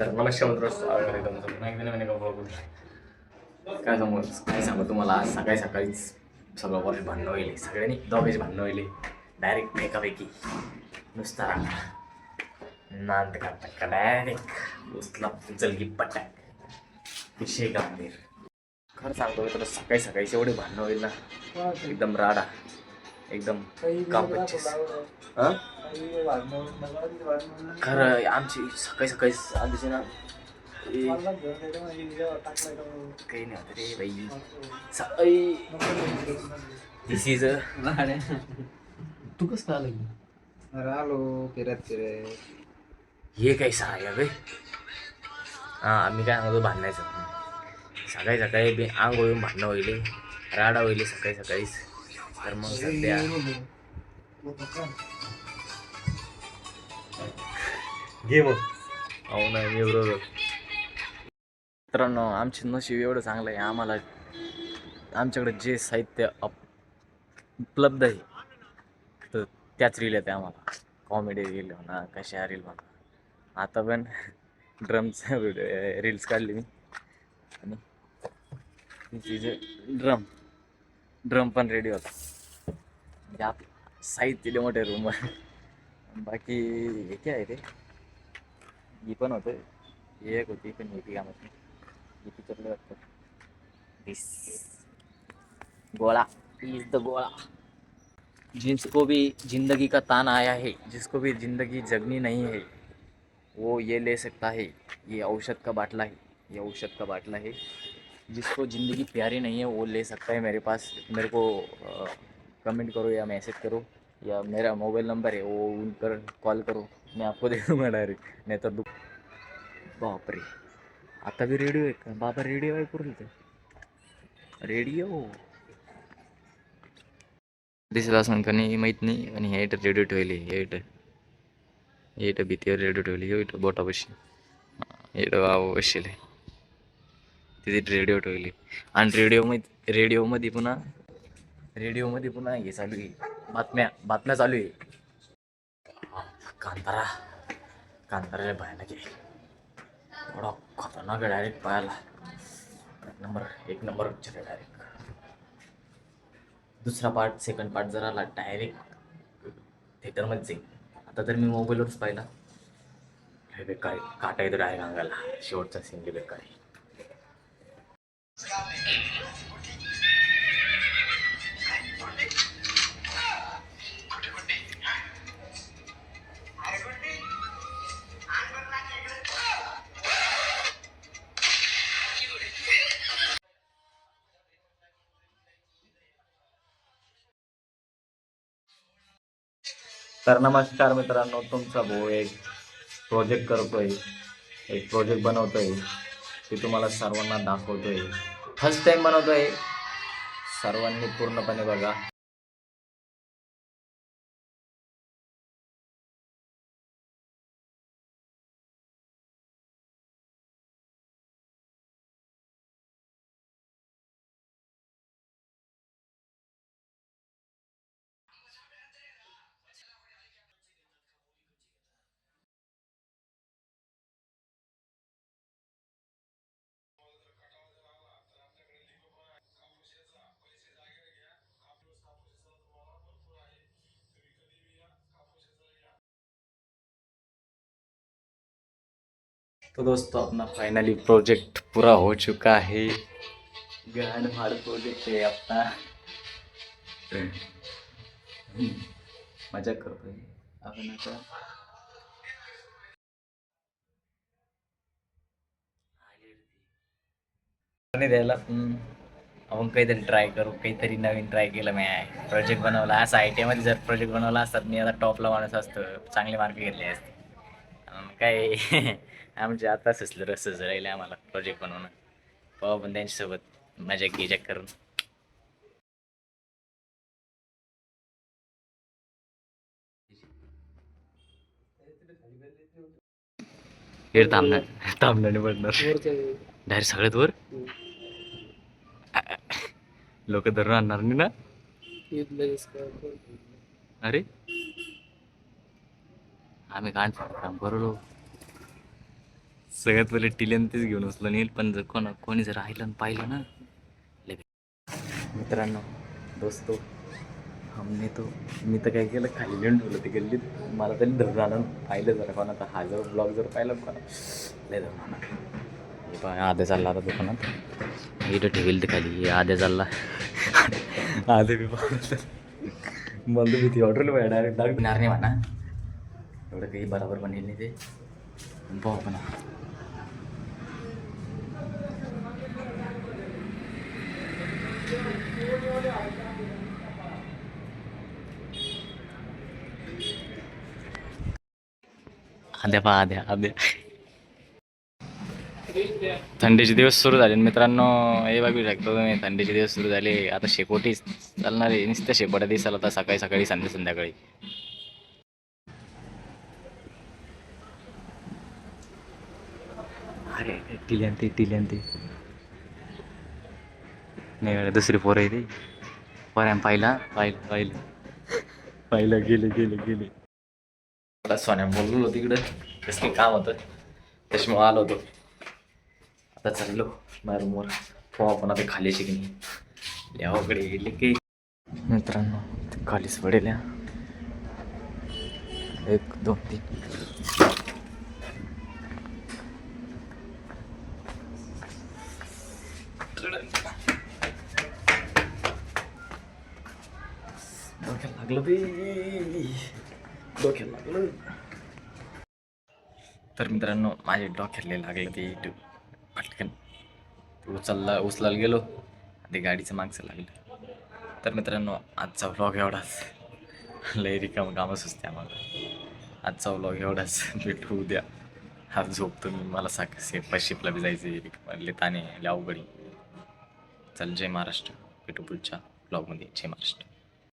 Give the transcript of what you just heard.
तर vlog मध्ये. काय सांगू काय सांगू तुम्हाला आज सकाळी सकाळीच सगळं वर्ष भांडणं होईल सगळ्यांनी दोघेच भांडणं होईल डायरेक्ट एकापैकी नुसता रांगा नांद करता का डायरेक्ट उचला उचल की पटाक. विषय गंभीर. खरं सांगतो मित्र सकाळी सकाळी एवढे भांडणं होईल ना. एकदम राडा. एकदम कापडचीस हां? खरं आमची सकाळी सकाळी आधीच ना काही नाही होत रे बाई. सकाळी दिस इज तू कसं काय आलं अरे आलो फिरत फिरत. हे काही सहाय्य बे हां आम्ही काय सांगतो भांडायचं सकाळी सकाळी बे आंघोळून भांडणं होईल राडा होईल सकाळी सकाळीच. तर मग सध्या घे मग. हो ना मी बरोबर मित्रांनो आमचे नशीब एवढं चांगलं आहे. आम्हाला आमच्याकडे जे साहित्य अप- उपलब्ध आहे तर त्याच रील येते आम्हाला. कॉमेडी रील म्हणा कशा रील म्हणा. आता पण ड्रमचा व्हिडिओ रील्स काढली मी. आणि ड्रम ड्रम पण रेडी होता. म्हणजे आप साहित्य मोठे रूमवर बाकी हे काय आहे ते ही पण होतं. ही एक होती पण कामात नाही ही पिक्चरला वाटतं दिस गोळा. इज द गोळा. जिसको भी जिंदगी का तान आया है. जिसको भी जिंदगी जगनी नहीं है. वो ये ले सकता है. ये औषध का बाटला है. ये औषध का बाटला है. जिसको ज़िंदगी प्यारी नहीं है वो ले सकता है मेरे पास. मेरे को कमेंट करो या मैसेज करो. या मेरा मोबाइल नंबर है वो उन पर कॉल करो मैं आपको दे दूँगा डायरेक्ट नाही तर दु बापरे आता बी रेडिओ आहे का बाबा रेडिओ आहे पुरेल ते रेडिओ दिसत असं का नाही माहीत नाही आणि हे रेडिओ ठेवले हे इथं हे भीतीवर रेडिओ ठेवली हे इथं बोटापाशी हे। इथं वाव बसले तिथे रेडिओ ठेवले आणि रेडिओमध्ये रेडिओमध्ये पुन्हा रेडिओमध्ये पुन्हा हे चालू आहे बातम्या बातम्या चालू आहे. कांतारा कांतारा भयानक आहे. एवढा खतरनाक आहे डायरेक्ट पाहायला एक नंबर एक नंबर पिक्चर आहे डायरेक्ट दुसरा पार्ट सेकंड पार्ट जर आला डायरेक्ट थिएटरमध्येच जाईल आता तर मी मोबाईलवरच पाहिला. हे बेकार काटा येतो डायरेक्ट अंगाला. शेवटचा सीन जे बेकार आहे. तर नमस्कार मित्रांनो तुमचा भाऊ एक प्रोजेक्ट करतोय एक प्रोजेक्ट बनवतोय ते तुम्हाला सर्वांना दाखवतोय. फर्स्ट टाइम बनवतोय. सर्वांनी पूर्णपणे बघा. तो दोस्तों अपना फाइनली प्रोजेक्ट पूरा हो चुका है। ग्रैंड फाड़ प्रोजेक्ट है अपना। मजा करतोय आपण आता आणि द्यायला आपण काहीतरी ट्राय करू काहीतरी नवीन ट्राय केलं मी. प्रोजेक्ट बनवला असं आय टी मध्ये जर प्रोजेक्ट बनवला असतात मी आता टॉपला माणूस असतो. चांगले मार्क घेतले असते. काय आमचे आता सुचलं रस राहिले आम्हाला प्रोजेक्ट बनवणं. पाहू पण त्यांच्यासोबत मजा गिजक करून. हे थांबणार थांबण्याने पडणार डायरेक्ट सगळ्यात वर? लोक धरून आणणार नाही ना? अरे? आम्ही काढ काम करू सगळ्यात पहिले टिलेन तेच घेऊन उचलून येईल पण जर कोणा कोणी जर राहिलं आणि पाहिलं ना मित्रांनो दोस्तो हमने तो मी तर काय केलं खाली लिहून ठेवलं ते गल्लीत. मला तरी धरून आणून पाहिलं जरा कोणाचा. हा जर ब्लॉग जर पाहिला कोणा लय धरून आणा हे पहा आधे चालला आता दुकानात. इथं ठेवेल ते खाली. हे आधे चालला. आधे बी मला तर भीती ऑर्डर डायरेक्ट दाखवणार नाही म्हणा. एवढं काही बरोबर बनेल नाही ते. पाहू आपण. आद्या पहा आद्या आद्या. थंडीचे दिवस सुरू झाले. आणि मित्रांनो हे बघू शकतो तुम्ही थंडीचे दिवस सुरू झाले. आता शेकोटी चालणार आहे. नुसत्या शेकोट्या दिसाला आता सकाळी सकाळी संध्या संध्याकाळी अरे टिल्यान ते टिल्यान ते नाही दुसरी पोरं आहे ती. पोऱ्यान पाहिला पाहिलं पाहिलं. पाहिलं गेले गेले गेले. मला सोन्या बोललो होतो तिकडं कसं नाही काम होतं? त्याच्यामुळे आलो होतो. आता चाललो माझ्या रूमवर हो आपण आता खाली नाही. यावाकडे गेले की मित्रांनो खालीच पडेल एक दोन तीन. डोक्याला लागलं बे डोक्याला लागलं तर मित्रांनो माझे डोक्याला लागलं ते पटकन. उचलला उचलायला गेलो. ते गाडीचं मागचं लागलं. तर मित्रांनो आजचा व्लॉग एवढाच. लय रिकाम कामं सुचते आम्हाला. आजचा व्लॉग एवढाच. भेटू उद्या. हा झोपतो मी. मला साक शिपला बी जायचं आहे ताने लावगडी चल जय महाराष्ट्र भेटू पुढच्या ब्लॉगमध्ये जय महाराष्ट्र